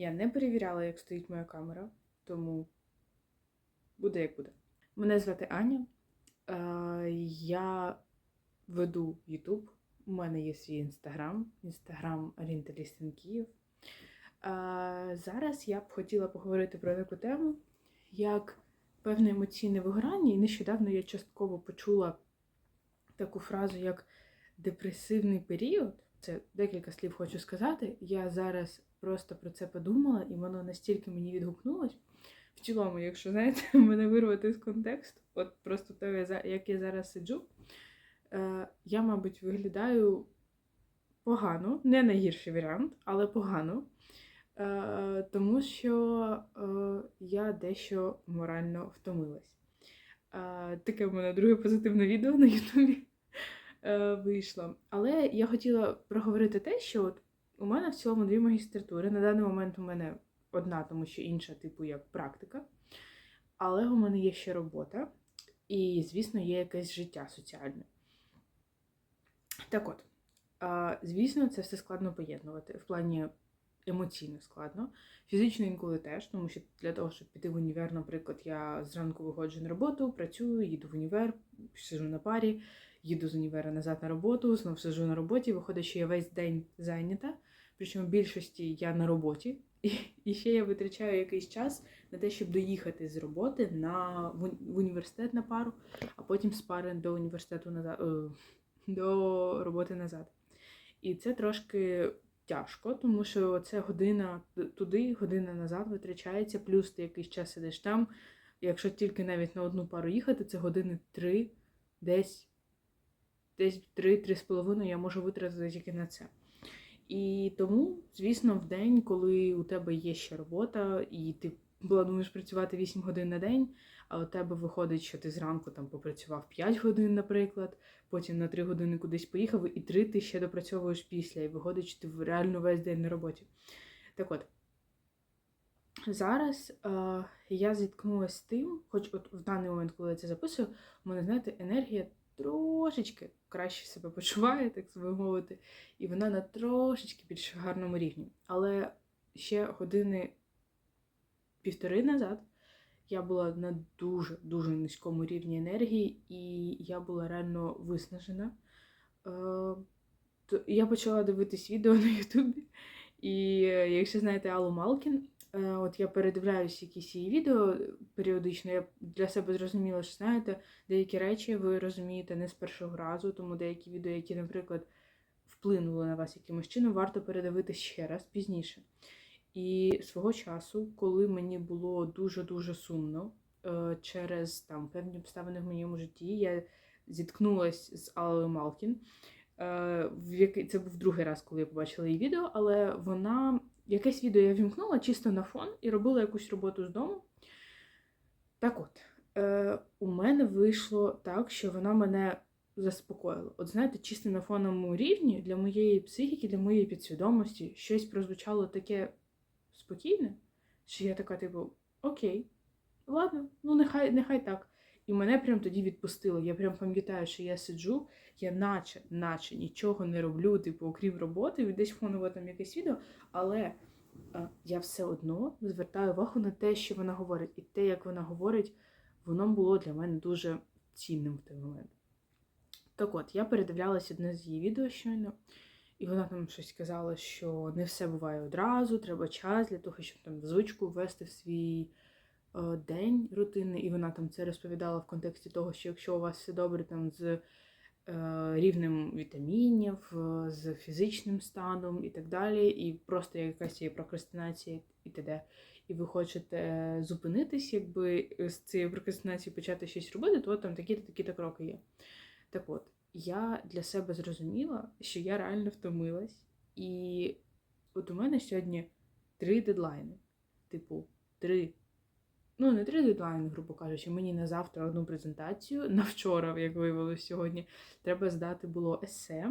Я не перевіряла, як стоїть моя камера, тому буде як буде. Мене звати Аня. Е, Я веду YouTube. У мене є свій інстаграм, інстаграм Орієнталістин Київ. Е, Зараз я б хотіла поговорити про таку тему, як певне емоційне вигорання. І нещодавно я частково почула таку фразу, як депресивний період. Це декілька слів хочу сказати. Я зараз просто про це подумала, і воно настільки мені відгукнулось. В цілому, якщо знаєте, мене вирвати з контексту, от просто те, як я зараз сиджу, е, я, мабуть, виглядаю погано, не найгірший варіант, але погано. Е, тому що е, я дещо морально втомилась. Таке в мене друге позитивне відео на Ютубі вийшло. Але я хотіла проговорити те, що от у мене в цілому дві магістратури. На даний момент у мене одна, тому що інша, типу, як практика. Але у мене є ще робота, і, звісно, є якесь життя соціальне. Так от, звісно, це все складно поєднувати. В плані емоційно складно. Фізично інколи теж, тому що для того, щоб піти в універ, наприклад, я зранку виходжу на роботу, працюю, їду в універ, сижу на парі, їду з універа назад на роботу, знов сижу на роботі. Виходить, що я весь день зайнята. Причому в більшості я на роботі, і, ще я витрачаю якийсь час на те, щоб доїхати з роботи на в, університет на пару, а потім з пари до університету назад е, до роботи назад. І це трошки тяжко, тому що це година туди, година назад витрачається, плюс ти якийсь час сидиш там. Якщо тільки навіть на одну пару їхати, це години три, десь, десь три-три з половиною я можу витратити тільки на це. І тому, звісно, в день, коли у тебе є ще робота, і ти плануєш працювати 8 годин на день, а у тебе виходить, що ти зранку там попрацював 5 годин, наприклад, потім на 3 години кудись поїхав, і 3 ти ще допрацьовуєш після, і виходить, що ти реально весь день на роботі. Так от, зараз е, я зіткнулася з тим, хоч от в даний момент, коли я це записую, у мене, знаєте, енергія трошечки краще себе почуває, так би мовити, і вона на трошечки більш гарному рівні. Але ще години півтори назад я була на дуже дуже низькому рівні енергії, і я була реально виснажена. Е, я почала дивитись відео на Ютубі. І е, якщо знаєте Аллу Малкін, от я передивляюсь якісь її відео періодично, я для себе зрозуміла, що знаєте, деякі речі ви розумієте не з першого разу, тому деякі відео, які, наприклад, вплинули на вас якимось чином, варто передивитись ще раз пізніше. І свого часу, коли мені було дуже-дуже сумно е, через там певні обставини в моєму житті, я зіткнулася з Аллою Малкін. Е, це був другий раз, коли я побачила її відео, але вона якесь відео я вімкнула чисто на фон і робила якусь роботу з дому. Так от, е, у мене вийшло так, що вона мене заспокоїла. От знаєте, чисто на фоновому рівні для моєї психіки, для моєї підсвідомості щось прозвучало таке спокійне, що я така, типу, окей, ладно, ну нехай, нехай так. І мене прям тоді відпустило. Я прям пам'ятаю, що я сиджу, я наче, наче нічого не роблю, типу, окрім роботи, десь фоново там якесь відео, але е, я все одно звертаю увагу на те, що вона говорить. І те, як вона говорить, воно було для мене дуже цінним в той момент. Так от, я передивлялася одне з її відео щойно, і вона там щось казала, що не все буває одразу, треба час для того, щоб там звичку ввести в свій день рутинний. І вона там це розповідала в контексті того, що якщо у вас все добре там з е, рівнем вітамінів, е, з фізичним станом і так далі, і просто якась є прокрастинація і т.д. І ви хочете зупинитись, якби з цієї прокрастинації почати щось робити, то там такі-то такі-то кроки є. Так от, я для себе зрозуміла, що я реально втомилась, і от у мене сьогодні три дедлайни. Типу, три. Ну, не три дедлайни, грубо кажучи, мені на завтра одну презентацію, на вчора, як виявилось сьогодні, треба здати було есе,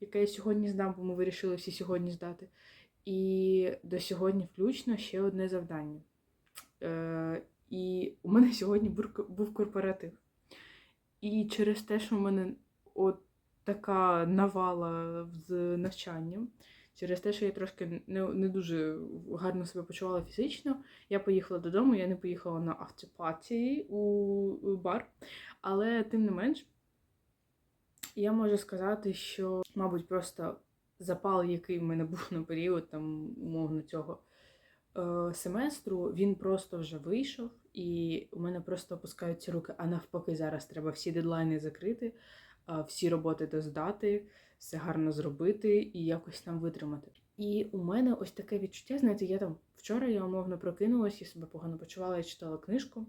яке я сьогодні здам, бо ми вирішили всі сьогодні здати. І до сьогодні включно ще одне завдання. Е, і у мене сьогодні був корпоратив. І через те, що в мене от така навала з навчанням, через те, що я трошки не, не дуже гарно себе почувала фізично, я поїхала додому, я не поїхала на автопаті у, бар. Але тим не менш, я можу сказати, що, мабуть, просто запал, який в мене був на період там, умовно цього е, семестру, він просто вже вийшов, і у мене просто опускаються руки. А навпаки, зараз треба всі дедлайни закрити, всі роботи доздати, все гарно зробити і якось там витримати. І у мене ось таке відчуття, знаєте, я там вчора я умовно прокинулась, я себе погано почувала, я читала книжку.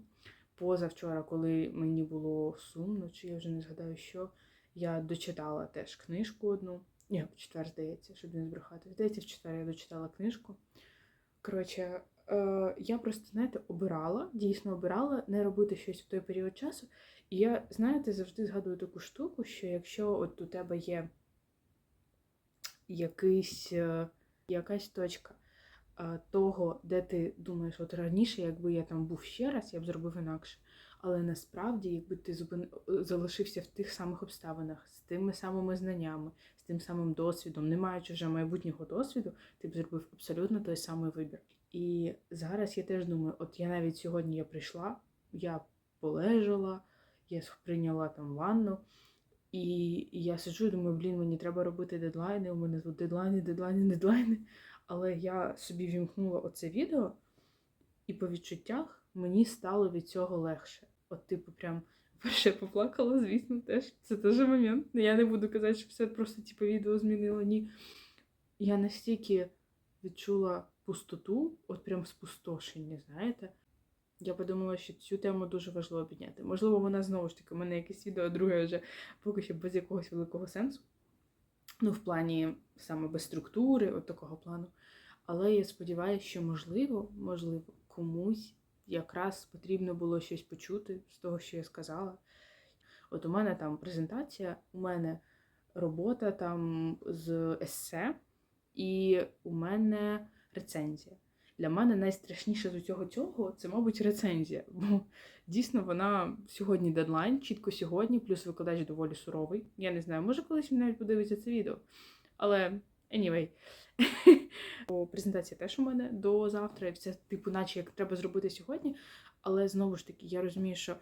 Позавчора, коли мені було сумно, чи я вже не згадаю, що я дочитала теж книжку одну. Ні, в четвер, здається, щоб не збрехати. Здається, в четвер я дочитала книжку. Коротше, е, я просто, знаєте, обирала, дійсно обирала не робити щось в той період часу. І я, знаєте, завжди згадую таку штуку, що якщо от у тебе є якийсь, е, якась точка е, того, де ти думаєш, от раніше, якби я там був ще раз, я б зробив інакше. Але насправді, якби ти залишився в тих самих обставинах, з тими самими знаннями, з тим самим досвідом, не маючи вже майбутнього досвіду, ти б зробив абсолютно той самий вибір. І зараз я теж думаю, от я навіть сьогодні я прийшла, я полежала, я прийняла там ванну, і, і я сиджу і думаю, блін, мені треба робити дедлайни, у мене тут дедлайни, дедлайни, дедлайни. Але я собі вімкнула оце відео, і по відчуттях мені стало від цього легше. От, типу, прям перше поплакала, звісно, теж. Це теж момент. Я не буду казати, що все просто типу, відео змінило. Ні. Я настільки відчула пустоту, от прям спустошення, знаєте. Я подумала, що цю тему дуже важливо підняти. Можливо, вона знову ж таки, у мене якесь відео, друге вже поки що без якогось великого сенсу. Ну, в плані саме без структури, от такого плану. Але я сподіваюся, що можливо, можливо, комусь якраз потрібно було щось почути з того, що я сказала. От у мене там презентація, у мене робота там з есе, і у мене рецензія. Для мене найстрашніше з усього цього це, мабуть, рецензія. Бо дійсно вона сьогодні дедлайн, чітко сьогодні, плюс викладач доволі суровий. Я не знаю, може колись він навіть подивиться це відео. Але anyway. Презентація теж у мене до завтра, і все, типу, наче як треба зробити сьогодні. Але знову ж таки, я розумію, що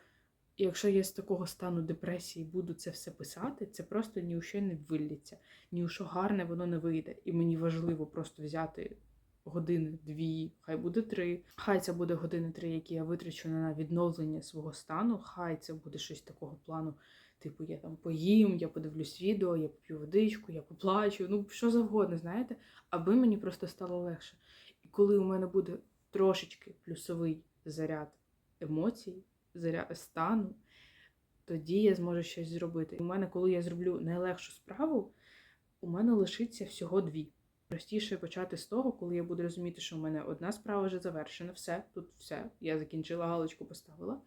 якщо я з такого стану депресії буду це все писати, це просто ні у що не виллється, ні у що гарне воно не вийде. І мені важливо просто взяти години, дві, хай буде три. Хай це буде години три, які я витрачу на відновлення свого стану. Хай це буде щось такого плану. Типу, я там поїм, я подивлюсь відео, я поп'ю водичку, я поплачу, ну що завгодно, знаєте, аби мені просто стало легше. І коли у мене буде трошечки плюсовий заряд емоцій, заряд стану, тоді я зможу щось зробити. У мене, коли я зроблю найлегшу справу, у мене лишиться всього дві. Простіше почати з того, коли я буду розуміти, що у мене одна справа вже завершена, все, тут все, я закінчила, галочку поставила.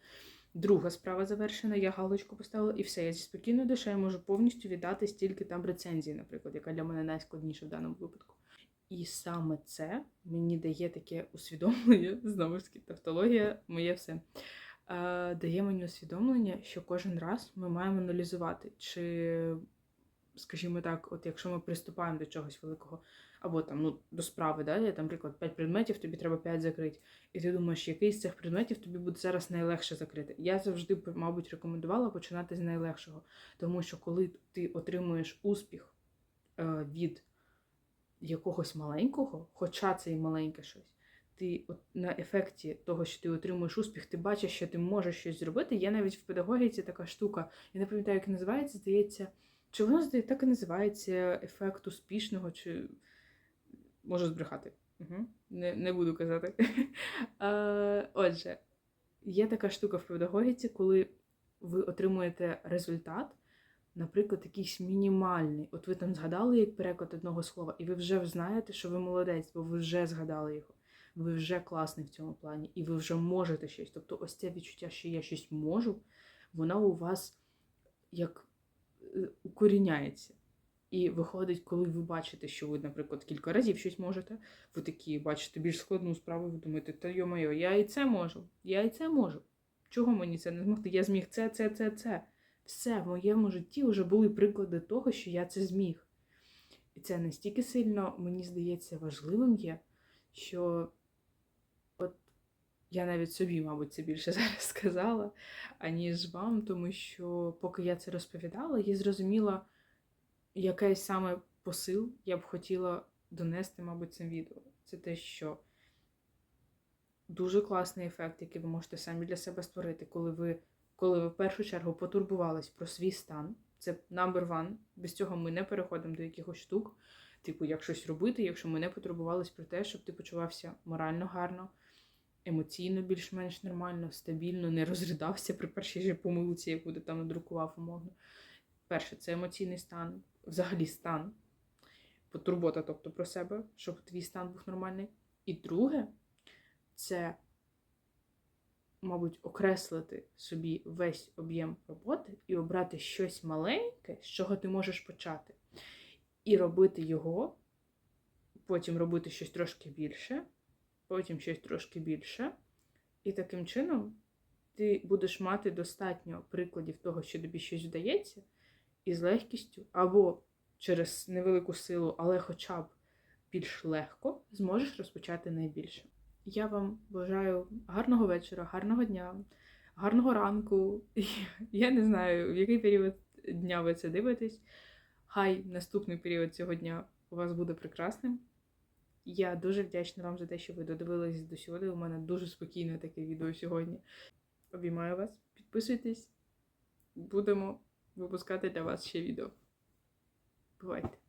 Друга справа завершена, я галочку поставила, і все. Я зі спокійною душею можу повністю віддати стільки там рецензії, наприклад, яка для мене найскладніша в даному випадку. І саме це мені дає таке усвідомлення, знову ж таки, тавтологія, моє все. Е, дає мені усвідомлення, що кожен раз ми маємо аналізувати, чи, скажімо так, от якщо ми приступаємо до чогось великого, або там ну, до справи, да, там, наприклад, 5 предметів, тобі треба 5 закрити. І ти думаєш, який з цих предметів тобі буде зараз найлегше закрити. Я завжди, мабуть, рекомендувала починати з найлегшого. Тому що коли ти отримуєш успіх е, від якогось маленького, хоча це і маленьке щось, ти на ефекті того, що ти отримуєш успіх, ти бачиш, що ти можеш щось зробити. Є навіть в педагогіці така штука, я не пам'ятаю, як називається, здається, чи воно так і називається ефект успішного, чи можу збрехати. Угу. Не не буду казати. а, Отже, є така штука в педагогіці, коли ви отримуєте результат, наприклад, якийсь мінімальний. От ви там згадали як переклад одного слова, і ви вже знаєте, що ви молодець, бо ви вже згадали його. Ви вже класний в цьому плані, і ви вже можете щось. Тобто, ось це відчуття, що я щось можу, вона у вас як укоріняється. І виходить, коли ви бачите, що ви, наприклад, кілька разів щось можете, ви такі бачите більш складну справу, ви думаєте, та йо-моє, я і це можу, я і це можу. Чого мені це не змогти? Я зміг це, це, це, це. Все в моєму житті вже були приклади того, що я це зміг. І це настільки сильно, мені здається, важливим є, що от я навіть собі, мабуть, це більше зараз сказала, аніж вам, тому що поки я це розповідала, я зрозуміла, який саме посил я б хотіла донести, мабуть, цим відео. Це те, що дуже класний ефект, який ви можете самі для себе створити, коли ви, коли ви в першу чергу потурбувались про свій стан. Це number one. Без цього ми не переходимо до якихось штук, типу, як щось робити, якщо ми не потурбувались про те, щоб ти почувався морально гарно, емоційно більш-менш нормально, стабільно, не розридався при першій же помилці, яку ти там надрукував умовно. Перше, це емоційний стан, взагалі стан, потурбота, тобто про себе, щоб твій стан був нормальний. І друге, це, мабуть, окреслити собі весь об'єм роботи і обрати щось маленьке, з чого ти можеш почати. І робити його, потім робити щось трошки більше, потім щось трошки більше. І таким чином ти будеш мати достатньо прикладів того, що тобі щось вдається, і з легкістю, або через невелику силу, але хоча б більш легко зможеш розпочати найбільше. Я вам бажаю гарного вечора, гарного дня, гарного ранку. Я не знаю, в який період дня ви це дивитесь. Хай наступний період цього дня у вас буде прекрасним. Я дуже вдячна вам за те, що ви додивились до сюди. У мене дуже спокійне таке відео сьогодні. Обіймаю вас, підписуйтесь, будемо випускати для вас ще відео. Бувайте!